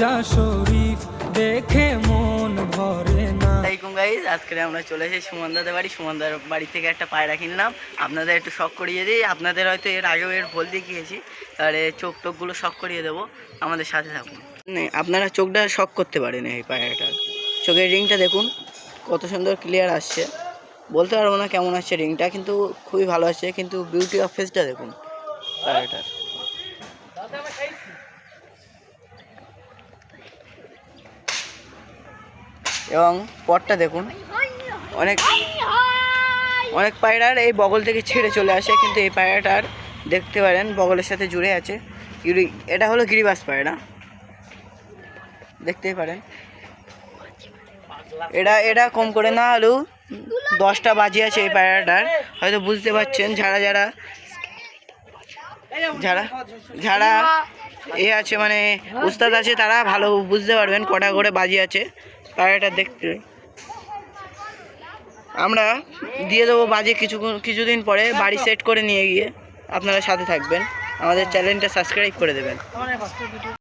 রাজা শরীফ দেখে মন ভরে না। আসসালামাইকুম গাইজ আজকে আমরা চলে এসেছি সুমনদাদের বাড়ি। সুমনদার বাড়ি থেকে একটা পায়রা কিনলাম। আপনাদের একটু শখ করিয়ে দিই। আপনাদের হয়তো এর আগেও এর ভোল দেখিয়েছি। তাহলে চোখ টোকগুলো শখ করিয়ে দেবো। আমাদের সাথে থাকুন। আপনারা চোখটা শখ করতে পারেন এই পায়রাটার চোখের রিংটা দেখুন কত সুন্দর ক্লিয়ার আসছে। বলতে পারব না কেমন আসছে রিংটা কিন্তু খুবই ভালো আসছে। কিন্তু বিউটি অফ ফেসটা দেখুন পায়রাটার। এবং পটটা দেখুন। অনেক অনেক পায়রার এই বগল থেকে ছেড়ে চলে আসে, কিন্তু এই পায়রাটার দেখতে পারেন, বগলের সাথে জুড়ে আছে। এটা হলো গিরিবাস পায়রা। দেখতেই পারেন। এটা এটা কম করে না হলেও দশটা বাজি আছে এই পায়রাটার। হয়তো বুঝতে পারছেন, যারা যারা যারা যারা এ আছে মানে উস্তাদ আছে, তারা ভালো বুঝতে পারবেন কটা করে বাজি আছে। পায়রাটা দেখতে। আমরা দিয়ে দেবো বাজে কিছু কিছুদিন পরে, বাড়ি সেট করে নিয়ে গিয়ে আপনারা সাথে থাকবেন। আমাদের চ্যানেলটা সাবস্ক্রাইব করে দেবেন।